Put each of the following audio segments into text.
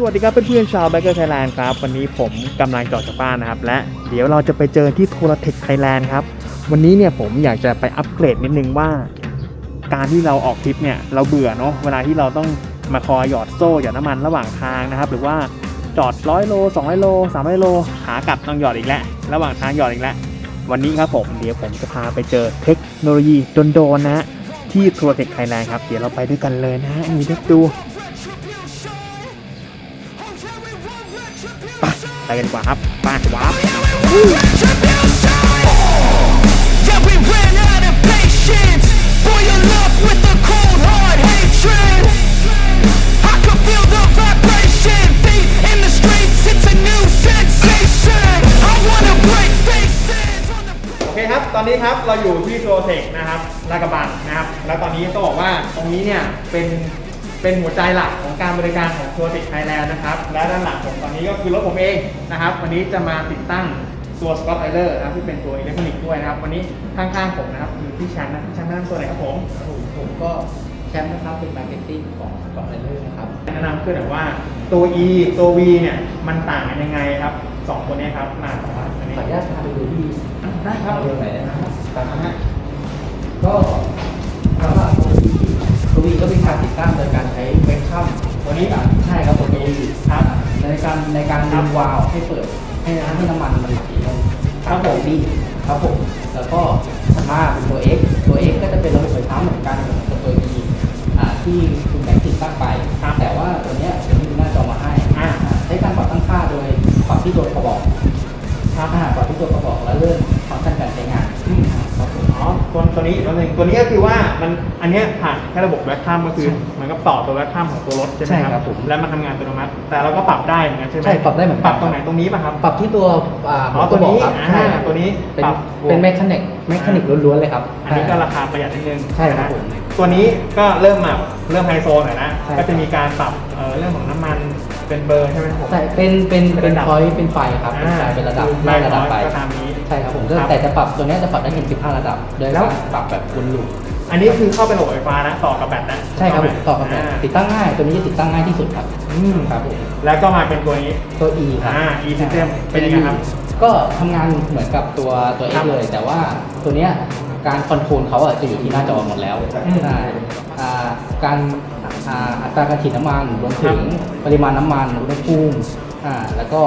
สวัสดีครับเพื่อนๆชาวแบ k เกอร์ไทยแลนด์ครับ วันนี้ผมกำลังจอดจากบ้านนะครับ และเดี๋ยวเราจะไปเจอที่โทรเทคไทยแลนด์ครับ วันนี้เนี่ยผมอยากจะไปอัปเกรดนิดนึงว่า การที่เราออกทริปเนี่ยเราเบื่อเนาะเวลาที่เราต้องมาคอยหยอดโซ่หยอดน้ำมันระหว่างทางนะครับ หรือว่าจอดร้อยโล200โล300โลขากลับต้องหยอดอีกแล้วระหว่างทางหยอดอีกแล้ววันนี้ครับผมเดี๋ยวผมจะพาไปเจอเทคโนโลยีโดนๆนะที่โทรเทคไทยแลนด์ครับเดี๋ยวเราไปด้วยกันเลยนะฮะนี่ด็ ไปไปกันดีกว่าครับไปว้าบ Yeah, we ran out of patience. Boil up with the cold hard hatred. I can feel the vibration. Feet in the streets, it's a new sensation. I wanna break faces on the โอเคครับ ตอนนี้ครับ เราอยู่ที่โทรเทคนะครับลาดกระบังนะครับ แล้วตอนนี้ต้องบอกว่าตรงนี้เนี่ยเป็น เป็นหัวใจหลักของการบริการของโทรเทคไทยแลนด์นะครับ และด้านหลังผมตอนนี้ก็คือรถผมเองนะครับ วันนี้จะมาติดตั้งตัวสกอตไอเลอร์นะครับที่เป็นตัวอิเล็กทรอนิกส์ด้วยนะครับ วันนี้ข้างๆผมนะครับคือพี่แชมป์นะพี่แชมป์แนะนำตัวหน่อยครับผมผมผมก็แชมป์นะครับเป็นมาร์เก็ตติ้งของสปอร์ตไลเนอร์นะครับแนะนำขึ้นหน่อยว่าตัว E ตัว V เนี่ยมันต่างกันยังไงครับสองตัวเนี้ครับมาสองอันนี้ขออนุญาตพาไปดูที่ได้ครับเรื่องไหนนะครับตามนั้นฮะก็สำหรับ ตัววีตัววีก็เป็นการติดตั้งโดยการใช้เวบคัมตัวนี้ใช่ครับตัววีครับในการในการดึงวาล์วให้เปิดให้น้ำให้น้ำมันมันไหลลงครับผมดีครับผมแล้วก็ถัดมาเป็นตัว X ตัว X ก็จะเป็นระบบไฟฟ้าเหมือนกันกับตัว E อ่าที่ นอันเนี้ยผ่านแค่ระบบแบ็คข้ามก็คือเหมือนกับต่อตัวแบ็คข้ามของตัวรถใช่ไหมใช่คครัรับบผมแล้วมันทำงานอัตโนมัติ แต่เราก็ปรับได้เหมือนกันใช่ไหมใช่ปรับได้เหมือนกันปรับตรงไหนตรงนี้ป่ะครับ ปรับที่ตัวอ่าอ๋อตัวนี้กระบอกครับอ่าใช่ครับตัวนี้เป็นปรับเป็นแมคานิกแมคานิกล้วนๆเลยครับ อันนี้ก็ราคาประหยัดนิดนึงใช่ครับนะผมตัวนี้ก็เริ่มมาเริ่มไฮโซหน่อยนะใช่ก็จะมีการปรับเอ่อเรื่องของน้ำมันเป็นเบอร์ใช่ไหมครับผมใช่เป็นเป็นเป็เป็นนระดับพอยต์เป็นไฟครับเป็นไฟเป็นระดับไล่ไล่ระดับไปก็ตามนี้ใช่ครับผมครับแต่จะปรับตัวเนี้ยจะปรับได้ถึง15 ระดับโดยแล้วการปรับแบบวนลูป อันนี้คือเข้าไประบบไฟฟ้านะต่อกับแบตนะใช่ครับผมถูต่อกับแบบาติดตั้งง่าย ตัวนี้จะติดตั้งง่ายที่สุดครับอืมครับผมแล้วก็มาเป็นตัวนี้ ตัว E ครับ อ่า E system เป็นยังไงครับ ก็ทำงานเหมือนกับตัวตัวครั X บเลย แต่ว่าตัวเนี้ยการคอนโทรลเขาอะจะอยู่ที่หน้าจอหมดแล้วอืมใช่อ่าการอ่าอัตราการฉีดน้ำมันรวมถึงปริมาณน้ำมันอุณหภูมิ อ่าแล้วก็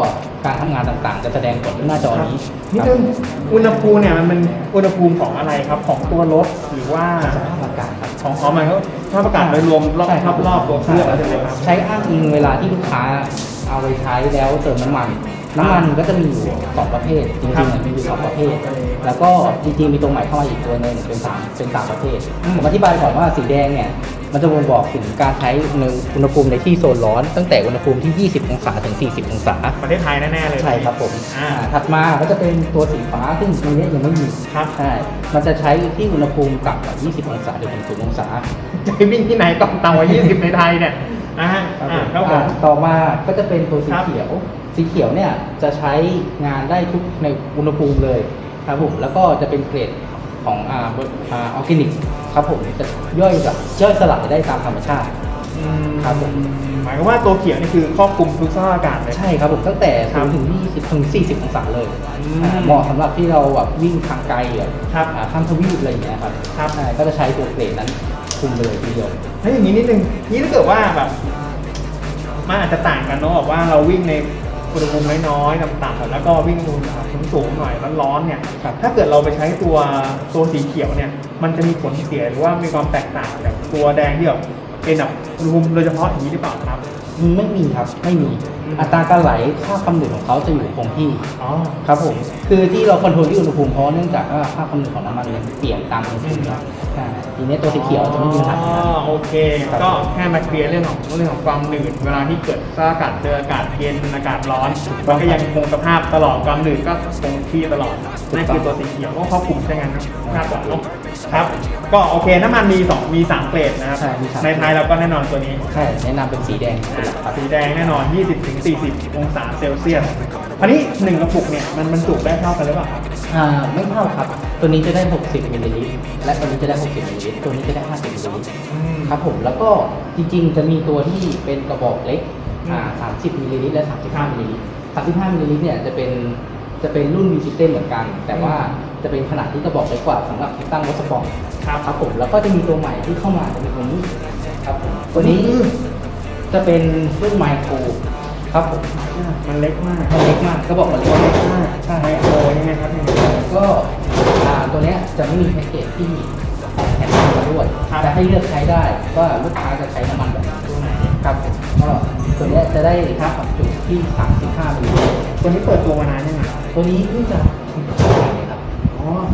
การทำงานต่างๆ จะแสดงผลที่หน้าจอนี้นิดนึงอุณหภูมิเนี่ยมันเป็นอุณหภูมิของอะไรครับของตัวรถหรือว่าสภาพอากาศครับของของมันก็สภาพอากาศโดยรวมรอบใช่ครอบรอบตัวเครื่องใช่ไหมครับใช้อ้างอิงเวลาที่ลูกค้าเอาไปใช้แล้วเติมน้ำมันน้ำมันก็จะมีอยู่สองประเภทจริงครับๆมันมีอยู่สองประเภท แล้วก็จริงๆมีตรงใหม่เข้ามาอีกตัวหนึ่งเป็นสามเป็นสามประเภทอืมผมอธิบายก่อนว่าสีแดงเนี่ย มันจะบ่งบอกถึงการใช้อุณหภูมิในที่โซนร้อน ตั้งแต่อุณหภูมิที่ 20 องศาถึง 40 องศา ประเทศไทยแน่ๆเลย ใช่ครับผมอ่า อ่าถัดมาก็จะเป็นตัวสีฟ้าซึ่งตรงนี้ยังไม่มีครับ ใช่ มันจะใช้ที่อุณหภูมิต่ำกว่า 20 องศาถึง0องศา จะไปวิ่งที่ไหนก็ต่ำกว่า 20 ในไทยเนี่ยอ่าอ่าครับผม อ่าต่อมาก็จะเป็นตัวสีครับเขียว สีเขียวเนี่ยจะใช้งานได้ทุกในอุณหภูมิเลยครับผมแล้วก็จะเป็นเกรดของอ่าอ่าออร์แกนิก ครับผมจะย่อยแบบย่อยสลายได้ตามธรรมชาติอืมครับผม หมายความว่าตัวเขียวนี่คือครอบคลุมทุกสภาพอากาศเลยใช่ครับผมตั้งแต่ครับ0ถึง20ถึง40องศาเลยอืมอ่าเหมาะสำหรับที่เราแบบวิ่งทางไกลแบบครับอ่าข้ามทวีปอะไรอย่างเงี้ยครับครับใช่ก็จะใช้ตัวเกรดนั้นคุมไปเลยทีเดียวถ้าอย่างนี้นิดนึงนี่ถ้าเกิดว่าแบบมันอาจจะต่างกันเนาะแบบว่าเราวิ่งใน อุณหภูมิน้อยๆต่ำๆแล้วก็วิ่งอุณหภูมิสูงๆหน่อยร้อนๆเนี่ยครับถ้าเกิดเราไปใช้ตัวตัวสีเขียวเนี่ยมันจะมีผลเสียหรือว่ามีความแตกต่างจากตัวแดงที่แบบเป็นแบบอุณหภูมิโดยเฉพาะอย่างนี้หรือเปล่าครับอืม ไม่มีครับไม่มีอืมอัตราการไหลค่าความหนืดของเขาจะอยู่คงที่อ๋อ ครับผมคือที่เราคอนโทรลที่อุณหภูมิเพราะเนื่องจากว่าค่าความหนืดของน้ำมันมันเปลี่ยนตามอุณหภูมิครับใช่ทีนี้ตัวสีเขียวจะไม่มีปัญหา อ๋อโอเค ครับ ก็แค่มาเคลียร์เรื่องของเรื่องของความหนืดเวลาที่เกิดสภาพอากาศเจออากาศเย็นอากาศร้อนมันก็ยังคงสภาพตลอดความหนืดก็คงที่ตลอดนั่นคือตัวสีเขียวก็ครอบคลุมใช่ไหมครับมากกว่าเนอะ ครับ ก็โอเคน้ำมันมีสองมีสามเกรดนะครับ ใช่มีสามในไทยเราก็แน่นอนตัวนี้ ใช่แนะนำเป็นสีแดงเป็นหลักครับสีแดงแน่นอน 20-40 องศาเซลเซียสอันนี้หนึ่งกระปุกเนี่ยมันมันจุได้เท่ากันหรือเปล่าครับอ่าไม่เท่าครับ ตัวนี้จะได้ 60มิลลิลิตรและตัวนี้จะได้ 60มิลลิลิตรตัวนี้จะได้ 50มิลลิลิตรครับผมแล้วก็จริงๆ จะมีตัวที่เป็นกระบอกเล็กอ่า30มิลลิลิตรและ35มิลลิลิตร35มิลลิลิตรเนี่ยจะเป็นจะเป็นรุ่น V System เหมือนกัน แต่ว่า จะเป็นขนาดที่กระบอกเล็กกว่าสำหรับติดตั้งรถสปอร์ตครับครับผมแล้วก็จะมีตัวใหม่ที่เข้ามาจะมีตัวนี้ครับผมตัวนี้จะเป็นรุ่นไมโครครับผมมันเล็กมากมันเล็กมากกระบอกมันเล็กมากใช่ไมโครใช่ไหมครับเนี่ยก็อ่าตัวเนี้ยจะไม่มีแพ็กเกจที่แถมน้ำมาด้วยครับจะให้เลือกใช้ได้ว่าลูกค้าจะใช้น้ำมันแบบไหนตัวไหนครับผมก็ตัวเนี้ยจะได้ค่าความจุที่ 35มิลลิลิตรตัวนี้เปิดตัวมานานยังไงตัวนี้เพิ่งจะ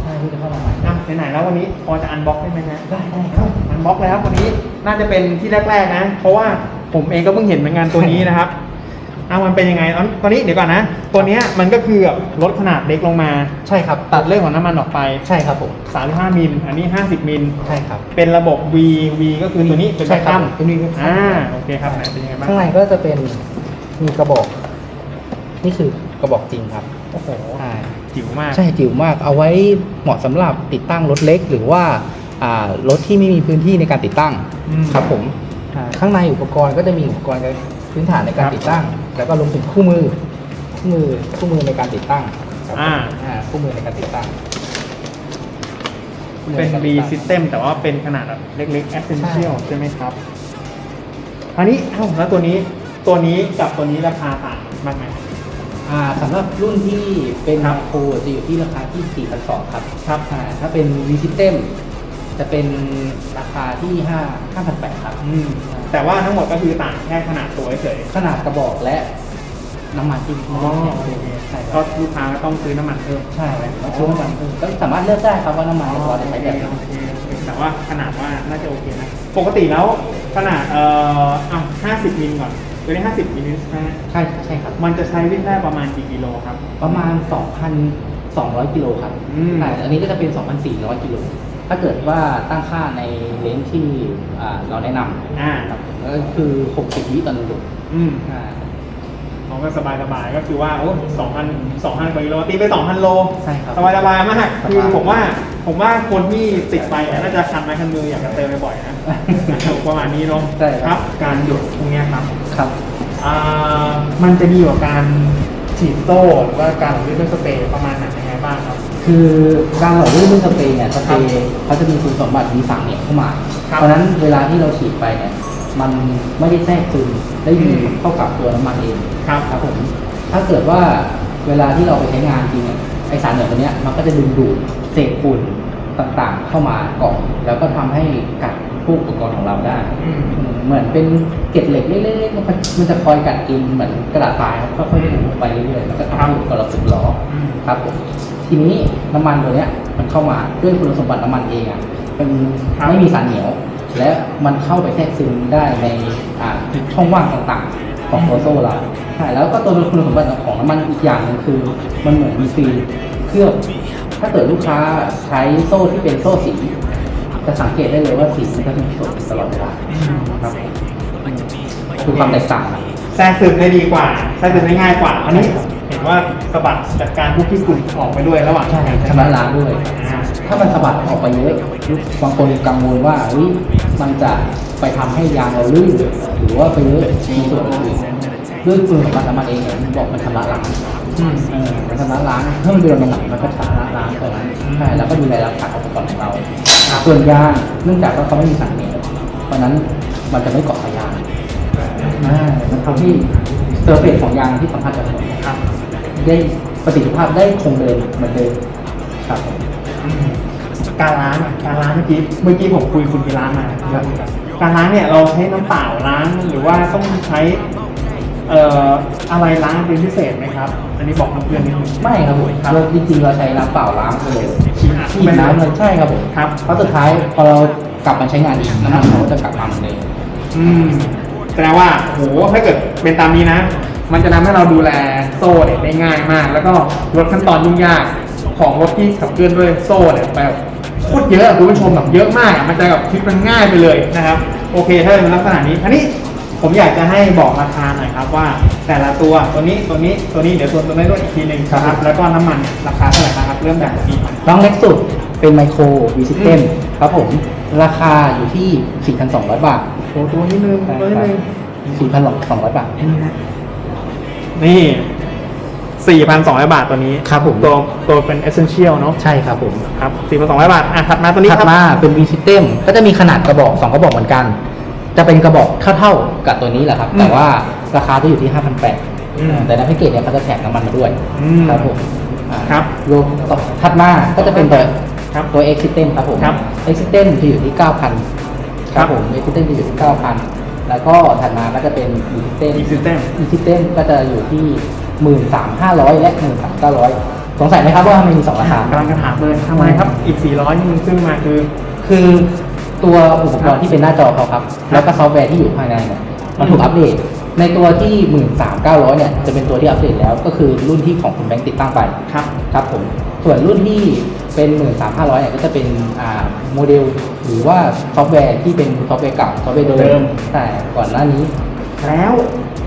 ใช่เพิ่งจะเข้ามาใหม่อะไหนๆแล้ววันนี้พอจะอันบ็อกได้ไหมฮะได้ได้คเอ้ารับอันบ็อกแล้ววันนี้น่าจะเป็นที่แรก ๆ นะ เพราะว่าผมเองก็เพิ่งเห็นเหมือนกันตัวนี้นะครับอะมันเป็นยังไงตอนตอนนี้เดี๋ยวก่อนนะ ตัวเนี้ยมันก็คือแบบลดขนาดเล็กลงมาใช่ครับตัดเรื่องของน้ำมันออกไปใช่ครับผม35มิลอันนี้ 50มิลใช่ครับเป็นระบบ V V ก็คือตัวนี้เป็นใช่ครับตั้มเป็น V เป็นอ่าตั้มโอเคครับไหนเป็นยังไงบ้างข้างในก็จะเป็นมีกระบอก นี่คือกระบอกจริงครับโอ้โหใช่ จิ๋วมาก ใช่จิ๋วมาก เอาไว้เหมาะสำหรับติดตั้งรถเล็ก หรือว่าอ่ารถที่ไม่มีพื้นที่ในการติดตั้งอืมครับผมข้างในอุปกรณ์ก็จะมีอุปกรณ์พื้นฐานในการครับติดตั้ง แล้วก็รวมถึงคู่มือคู่มือคู่มือในการติดตั้งครับผมอ่าอ่าคู่มือในการติดตั้งคู่มือเป็นใการ B ติดตั้ง system แต่ว่าเป็นขนาดแบบเล็กๆ essential ใช่ไหมครับอันนี้เอ้าแล้วตัวนี้ตัวนี้กับตัวนี้ราคาต่างมากไหม อ่าสำหรับรุ่นที่เป็นครับโคจะอยู่ที่ราคาที่ 4,200 ครับครับอ่าถ้าเป็น V System จะเป็นราคาที่ 5 5,800 ครับ อืมแต่ว่าทั้งหมดก็คือต่างแค่ขนาดตัวเฉยขนาดกระบอกและน้ำมันที่ๆอ๋อโอเคใช่คก็รับลูกค้าก็ต้องซื้อน้ำมันเพิ่มใช่ต้องซื้อน้ำมันเพิ่มก็สามารถเลือกได้ครับว่าน้ำมันเราจะใช้แบบไหนโอเคโอเคแต่ว่าขนาดว่าน่าจะโอเคนะ ปกติแล้วขนาดเอ่ออะ50มิลก่อน ตัวนี้ 50มิลลิลิตรใช่ไหมใช่ใช่ครับ มันจะใช้วิ่งได้ประมาณกี่กิโลครับ ประมาณ 2,200 กิโลครับอืมใช่อันนี้ก็จะเป็น 2,400 กิโล ถ้าเกิดว่าตั้งค่าในเลนส์ที่อ่าเราแนะนำอ่าครับก็คือ 60 วิต่อหนึ่งโลอืมอ่าเขาก็สบายสบายๆก็คือว่าโอ้สองพันสองพันกว่ากิโลตีไปสองพันโล ใช่ครับ สบายสบายๆมากสบายคือผมว่า ผมว่าคนที่ติดไปอะน่าจะคันไม้คันมืออยากจะเติมบ่อยๆนะ ประมาณนี้เนาะใช่ครับ การหยดพวกเนี้ยครับ ครับอ่ามันจะดีกว่าการฉีดโซ่หรือว่าการหรือด้วยสเปรย์ประมาณไหนยังไงบ้างครับ คือการหล่อลื่นด้วยสเปรย์เนี่ยสเปรย์เขาจะมีคุณสมบัติมีฝังเหนียวเข้ามาครับเพราะฉะนั้นเวลาที่เราฉีดไปเนี่ยมันไม่ได้แทรกซึมได้ดีอืมเข้ากับตัวน้ำมันเองครับครับผมถ้าเกิดว่าเวลาที่เราไปใช้งานจริงเนี่ยไอสารเหนียวตัวเนี้ยมันก็จะดึงดูดเศษฝุ่นต่างๆ เข้ามาเกาะแล้วก็ทำให้กัด พวกอุปกรณ์ของเราได้อืมอืมเหมือนเป็นเกล็ดเหล็กเล็กๆมันก็มันจะคอยกัดกินเหมือนกระดาษทรายครับค่อยๆถูไปเรื่อยๆแล้วก็ทำให้อุปกรณ์เราสึกหรออืมครับผมทีนี้น้ำมันตัวเนี้ยมันเข้ามาด้วยคุณสมบัติน้ำมันเองอะเป็นครับไม่มีสารเหนียว และมันเข้าไปแทรกซึมได้ในอ่าช่องว่างต่างๆ ของตัวโซ่เราใช่แล้วก็ตัวคุณสมบัติของน้ำมันอีกอย่างหนึงคือ มันเหมือนมีฟิล์มเคลือบถ้าเกิดลูกค้าใช้โซ่ที่เป็นโซ่สี จะสังเกตได้เลยว่าสีมันจะเป็นสดตลอดเวลาครับคือความแตกต่างแทรกซึมได้ดีกว่าแทรกซึมได้ง่ายกว่า อันนี้เห็นว่าสะบัดจัดการพวกที่ฝุ่นออกไปด้วยระหว่างใช่การชำระล้างด้วยอ่าถ้ามันสะบัดออกไปเยอะบางคนกังวลว่าเฮ้ยมันจะไปทำให้ยางเราลื่นหรือว่าไปเลอะในส่วนอื่นด้วยคุณสมบัติน้ำมันเองเนี่ยมันบอกมันชำระล้างอืมเออมันชำระล้างถ้ามันเดือนมันไหนมันก็ชำระล้างตรงนั้นอืมใช่แล้วก็ดูแลรักษาอุปกรณ์ของเรา ส่วนยางเนื่องจากว่าเขาไม่มีสารเหนียวเพราะนั้นมันจะไม่เกาะกับยางอ่ามันทำให้เซอร์เฟสของยางที่สัมผัสกับถนนนี่ยครับได้ประสิทธิภาพได้คงเดิมเหมือนเดิมครับผมการล้างอะการล้างเมื่อกี้เมื่อกี้ผมคุยคุณไปล้างมาการล้างเนี่ยเราใช้น้ำเปล่าล้างหรือว่าต้องใช้ เอ่ออะไรล้างเป็นพิเศษไหมครับ อันนี้บอกเพื่อนๆนิดนึง ไม่ครับผมครับ เราจริงๆเราใช้น้ำเปล่าล้างไปเลยฉีดน้ำฉีดน้ำเลยใช่ครับผมครับ เพราะสุดท้ายพอเรากลับมาใช้งานอีกน้ำมันเขาก็จะกลับมาเหมือนเดิม อืมแสดงว่าโหถ้าเกิดเป็นตามนี้นะ มันจะทำให้เราดูแลโซ่เนี่ยได้ง่ายมาก แล้วก็ลดขั้นตอนยุ่งยากของรถที่ขับเคลื่อนด้วยโซ่เนี่ยไปแบบโคตรเยอะอะคุณผู้ชมแบบเยอะมากอะมันจะแบบคิดมันง่ายไปเลยนะครับ โอเคถ้าเป็นลักษณะนี้ อันนี้ ผมอยากจะให้บอกราคาหน่อยครับว่าแต่ละตัวตัวนี้ตัวนี้ตัวนี้เดี๋ยวตัวตัวนี้ด้วยอีกทีหนึ่งครับแล้วก็น้ำมันเนี่ยราคาเท่าไหร่นะครับเริ่มจากตัวนี้ก่อนน้องเล็กสุดเป็นไมโครวีซิเต็มอืมครับผมราคาอยู่ที่ 4,200 บาทโอ้ตัวนี้นึงตัวนี้นึง4,200 บาทนี่4,200 บาทตัวนี้ครับผมตัวตัวเป็น essential เนาะใช่ครับผมครับ4,200 บาทอะถัดมาตัวนี้ถัดครับมาเป็น V System ก็จะมีขนาดกระบอก 2 กระบอกเหมือนกัน จะเป็นกระบอกเท่าๆกับตัวนี้แหละครับอืมแต่ว่าราคาจะอยู่ที่ อืม5,800แต่ในแพ็กเกจเนี่ยเขาจะแถมน้ำมันมาด้วยอืมครับผมอ่าครับรวมต่อถัดมาก็จะเป็นตัวครับตัว X System ครับผม ครับ X System จะอยู่ที่ 9,000ครับผม X System จะอยู่ที่ 9,000 แล้วก็ถัดมาก็จะเป็น E System E System E System ก็จะอยู่ที่ 13,500 และ 13,900 สงสัยไหมครับว่าทำไมมีสองราคากำลังจะถามเลยทำไมครับอีก 400ที่มึงซื้อมาคือ คือ ตัวอุปกรณ์ที่เป็นหน้าจอเขาครับ แล้วก็ซอฟต์แวร์ที่อยู่ภายในเนี่ยมันถูกอัปเดต ในตัวที่ 13,900 เนี่ย จะเป็นตัวที่อัปเดตแล้ว ก็คือรุ่นที่ของคุณแบงค์ติดตั้งไป ครับ ครับผม ส่วนรุ่นที่เป็น 13,500 เนี่ย ก็จะเป็นอ่าโมเดล หรือว่าซอฟต์แวร์ที่เป็นซอฟต์แวร์เก่า ซอฟต์แวร์เดิเดิม ม แต่ก่อนหน้านี้ แล้ว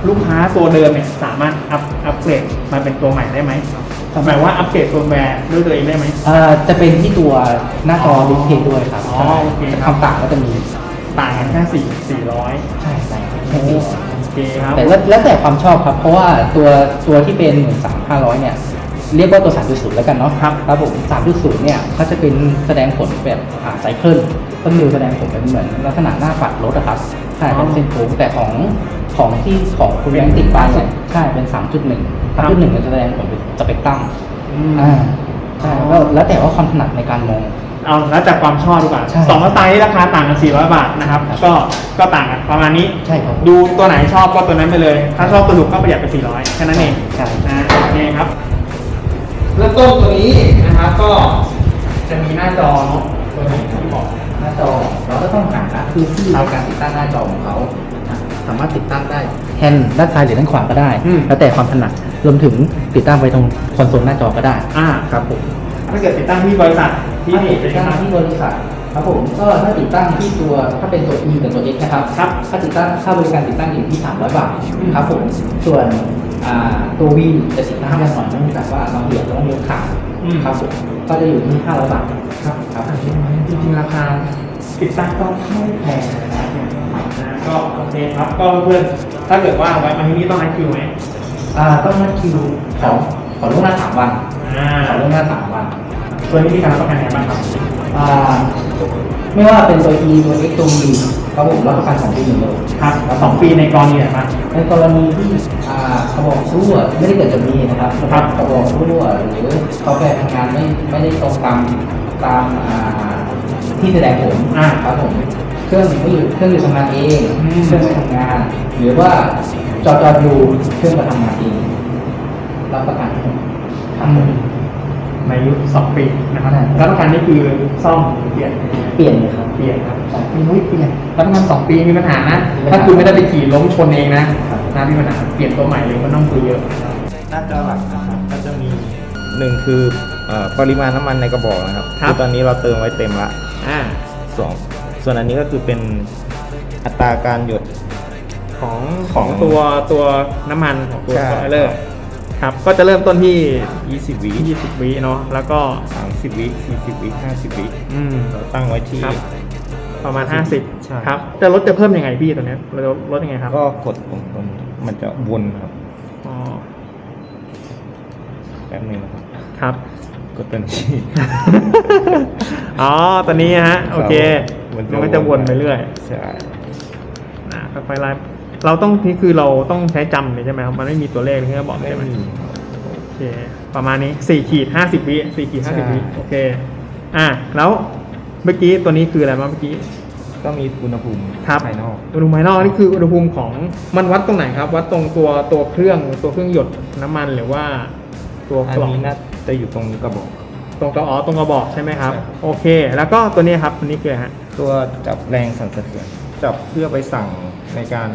ลูกค้าตัวเดิมเนี่ยสามารถอัพอัพเกรดมาเป็นตัวใหม่ได้ไหม หมายว่าอัปเกรดตัวแวร์ด้วยตัวเองได้ไหม เอ่อจะเป็นที่ตัวหน้าจอดิสเพย์ด้วยครับอ๋อโอเคครับคำต่างก็จะมีต่างกันแค่สี่สี่ร้อยใช่ใช่โอเคครับ แต่แล้วแล้วแต่ความชอบครับ เพราะว่าตัวตัวที่เป็น 13,500 เนี่ย เรียกว่าตัว 3.0 แล้วกันเนาะครับ ครับผม 3.0 เนี่ยเขาจะเป็นแสดงผลแบบอ่าไซเคิลก็คือแสดงผลเป็นเหมือนลักษณะหน้าปัดรถอะครับ ใช่เป็นเส้นโค้งแต่ของของที่ของคุณแบงค์ติดไปเนี่ยใช่เป็น3.1 3.1เนี่ยจะแสดงผลเป็นสเปกตรัมอืมอ่าใช่ก็แล้วแต่ว่าความถนัดในการมองเอาแล้วจากความชอบดีกว่าใช่สองสไตล์นี้ราคาต่างกัน 400 บาทนะครับครับ ก็ก็ต่างกันประมาณนี้ใช่ครับดูตัวไหนชอบก็ตัวนั้นไปเลย ถ้าชอบตัวถูกก็ประหยัดไป 400 แค่นั้นเองใช่นะโอเคครับเริ่มต้นตัวนี้นะครับก็จะมีหน้าจอเนาะตัวนี้ที่บอก หน้าจอ เราก็ต้องหาคือที่ในการติดตั้งหน้าจอของเขาสามารถติดตั้งได้แฮนด์ด้านซ้ายหรือด้านขวาก็ได้ อืม แล้วแต่ความถนัดรวมถึงติดตั้งไว้ตรงคอนโซลหน้าจอก็ได้ อ่าครับผมถ้าเกิดติดตั้งที่บริษัทที่ถ้านี่ติดตั้งที่บริษัทครับผมก็ถ้าติดตั้งที่ตัวถ้าเป็นตัว E กับตัว X นะครับครับ ถ้าติดตั้งค่าบริการติดตั้งอยู่ที่ 300 บาทอืมครับผมส่วนอ่าตัว V จะติดตั้งกันหน่อยเนื่องจากว่าเราเหยียบต้องยกขาครับผม ก็จะอยู่ที่500บาทครับครับจริงๆราคาติดตั้งก็ไม่แพงนะครับนะก็โอเคครับก็เพื่อนๆถ้าเกิดว่าไว้มาที่นี่ต้องนัดคิวไหมอ่าต้องนัดคิวขอขอล่วงหน้าสามวันอ่าขอล่วงหน้าสามวันตัวนี้มีการรับประกันยังไงบ้างครับอ่าไม่ว่าเป็นตัว E ตัว X ตัว V ครับผมรับประกันสองปีหนึ่งเลยครับสองปีในกรณีไหนบ้างในกรณีที่อ่า กระบอกรั่วไม่ได้เกิดจากมีนะครับครับกระบอกรั่วหรือซอฟต์แวร์ทำงานไม่ไม่ได้ตรงตามตามอ่าที่แสดงผลอ่าครับผมเครื่องไม่อยู่เครื่องอยู่ทำงานเองอืมเครื่องไม่ทำงาน หรือว่าจอจอดูเครื่องมาทำงานเองรับประกันทั้งหมดครับผมในอายุสองปีนะครับใช่รับประกันนี่คือซ่อมหรือเปลี่ยนเปลี่ยนเลยครับเปลี่ยนครับสองปีนุ้ยเปลี่ยนรับประกันสองปีมีปัญหานะมีปัญหาถ้าคุณไม่ได้ไปขี่ล้มชนเองนะ ครับนะมีปัญหาเปลี่ยนตัวใหม่เลยมันต้องคุยเยอะหน้าจอหลักนะครับก็จะมี หนึ่งคือเอ่อปริมาณน้ำมันในกระบอกนะครับครับอตอนนี้เราเติมไว้เต็มละอ่า สองส่วนอันนี้ก็คือเป็นอัตราการหยด ของขขอองงตัวตัวน้ำมันของตัวใช่สปอยเลอร์ครับก็จะเริ่มต้นที่ 20 วิ20 วิเนาะแล้วก็ 30 วิ40 วิ50 วิ อืม เราตั้งไว้ที่ครับ ประมาณใช่50ครับ แต่รถจะเพิ่มยังไงพี่ตัวเนี้ยเราจะลดยังไงครับ ก็กดตรงตรงมันจะวนครับอ๋อ แป๊บหนึงนะครับครับ กดตัวนี้ อ๋อตัวนี้ฮะ โอเค มัมันนจะก็จะวนไปเรื่อยใช่นะค่อยๆไล่เราต้องนี่คือเราต้องใช้จำเลยใช่ไหมครับ มันไม่มีตัวเลขที่เขาบอกไม่ใช่ไหมมีครับโอเค ประมาณนี้4ขีด50วิ4ขีดใช่50วิโอเค อะ แล้ว เมื่อกี้ตัวนี้คืออะไรบ้างเมื่อกี้ก็มีอุณหภูมิครับภายนอกอุณหภูมิภายนอกนี่คืออุณหภูมิของมันวัดตรงไหนครับ วัดตรงตัวตัวเครื่องตัวเครื่องหยดน้ำมันหรือว่า ตัวอักนล่องนี้น่าจะอยู่ตรงกระบอก ตรงกระอ๋อตรงกระบอกใช่ไหมครับใช่โอเค แล้วก็ตัวนี้ครับตัวนี้คืออะไรฮะตัวจับแรงสั่นสะเทือนจับเพื่อไปสั่งในการ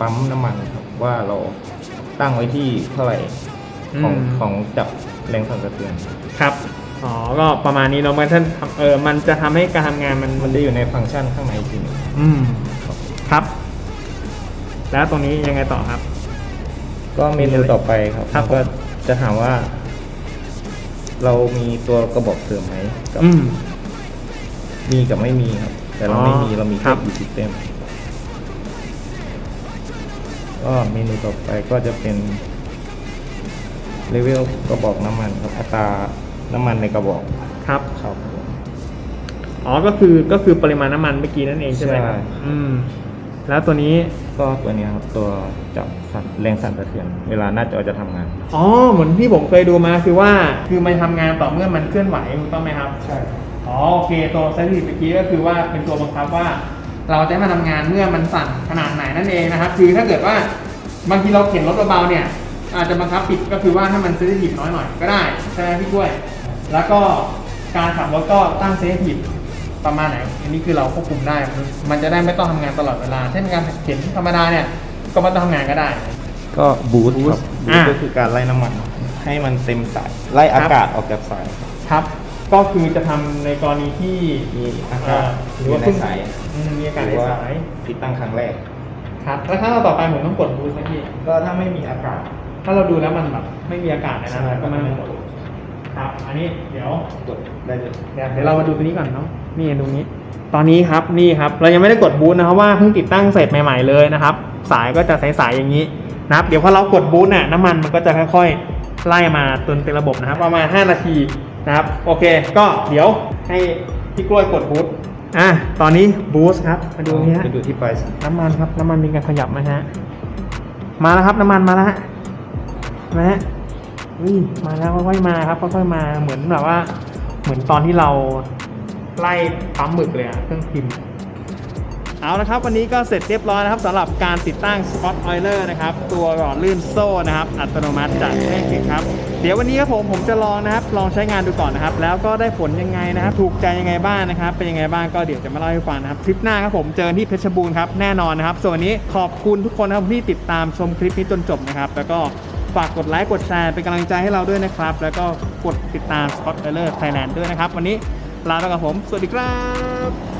ปั๊มน้ำมันครับว่าเราตั้งไว้ที่เท่าไหร่ของอืมของจับแรงสั่นสะเทือนครับ อ๋อ ก็ประมาณนี้เนาะมันท่านเออมันจะทำให้การทำงานมันมันจะอยู่ในฟังก์ชันข้างในจริงอืมครับ แล้วตรงนี้ยังไงต่อครับ ก็เมนูต่อไปครับครับก็จะถามว่า เรามีตัวกระบอกเสริมไหมกับ อืม มีกับไม่มีครับ แต่เราไม่มีเรามีครัแค่บยูซิสเต็มก็เมนูต่อไปก็จะเป็นเลเวลกระบอกน้ำมันครับอัตรา น้ำมันในกระบอกครับครับผมอ๋อก็คือก็คือปริมาณน้ำมันเมื่อกี้นั่นเองใช่ไหมครับใช่อืมแล้วตัวนี้ก็ตัวเนี้ยครับตัวจับสั่นแรงสั่นสะเทือน เวลาหน้าจอจะทำงานอ๋อเหมือนที่ผมเคยดูมาคือว่าคือมันทำงานต่อเมื่อมันเคลื่อนไหวถูกต้องไหมครับใช่อ๋อโอเคตัวเซนซิทีฟเมื่อกี้ก็คือว่าเป็นตัวบังคับว่า เราจะให้มาทำงานเมื่อมันสั่นขนาดไหนนั่นเองนะครับ คือถ้าเกิดว่าบางทีเราเข็นรถเบาๆเนี่ย อาจจะบังคับปิดก็คือว่าถ้ามันเซนซิทีฟน้อยหน่อยก็ได้ใช่ไหมพี่กล้วย แล้วก็การขับรถก็ตั้งเซนซิทีฟประมาณไหน อันนี้คือเราควบคุมได้ มันมันจะได้ไม่ต้องทำงานตลอดเวลา เช่นการเข็นธรรมดาเนี่ยก็ไม่ต้องทำงานก็ได้ ก็บูสต์ครับอ่าบูสต์ก็คือการไล่น้ำมัน ให้มันเต็มสายไล่อากาศออกจากสายครับก็คือจะทำในกรณีที่มีอาเอ่กาศอหอรือยู่ว่าในเพิ่งสายอืมมีอากาศหในรือว่าสายติดตั้งครั้งแรก ครับแล้วครั้งต่อไปผมต้องกดบูสต์นะพี่ก็ถ้าไม่มีอากาศ ถ้าเราดูแล้วมันแบบไม่มีอากาศในนั้นใช่ก็ไม่ต้องกด ครับ อันนี้เดี๋ยวกดได้เลยเดี๋ยวเดี๋ยวเรามาดูตัวนี้ก่อนเนาะนี่ตรงนี้ ตอนนี้ครับนี่ครับ เรายังไม่ได้กดบูสต์นะครับว่าเพิ่งติดตั้งเสร็จใหม่ ๆเลยนะครับ สายก็จะใสๆอย่างนี้นะครับ เดี๋ยวพอเรากดบูสต์น่ะน้ำมันมันก็จะค่อยๆไล่มาจนเป็นระบบนะครับ ประมาณ 5 นาทีนะครับ โอเค ก็เดี๋ยวให้พี่กล้วยกดบูสต์อะตอนนี้บูสต์ครับมาดูนี่ฮะไปดูที่ปลายสายน้ำมันครับน้ำมันมีการขยับไหมฮะมาแล้วครับน้ำมันมาแล้วฮะนะฮะ อุ้ยมาแล้วค่อยๆมาครับค่อยๆมาเหมือนแบบว่า เหมือนตอนที่เราไล่ปั๊มหมึกเลยอะเครื่องพิมพ์เอาละครับวันนี้ก็เสร็จเรียบร้อยนะครับสำหรับการติดตั้ง Spot Oiler นะครับตัวหล่อลื่นโซ่นะครับ อัตโนมัติจากแม่คิกครับ เดี๋ยววันนี้ครับผมผมจะลองนะครับ ลองใช้งานดูก่อนนะครับ แล้วก็ได้ผลยังไงนะครับ ถูกใจยังไงบ้างนะครับ เป็นยังไงบ้างก็เดี๋ยวจะมาเล่าให้ฟังนะครับ คลิปหน้าครับผมเจอกันที่เพชรบูรณ์ครับแน่นอนนะครับ ส่วนนนี้ขอบคุณทุกคนนะครับที่ติดตามชมคลิปนี้จนจบนะครับ แล้วก็ ฝากกดไลค์กดแชร์เป็นกำลังใจให้เราด้วยนะครับ แล้วก็กดติดตาม Spot Oiler Thailand ด้วยนะครับ วันนี้ลาไปกับผม สวัสดีครับ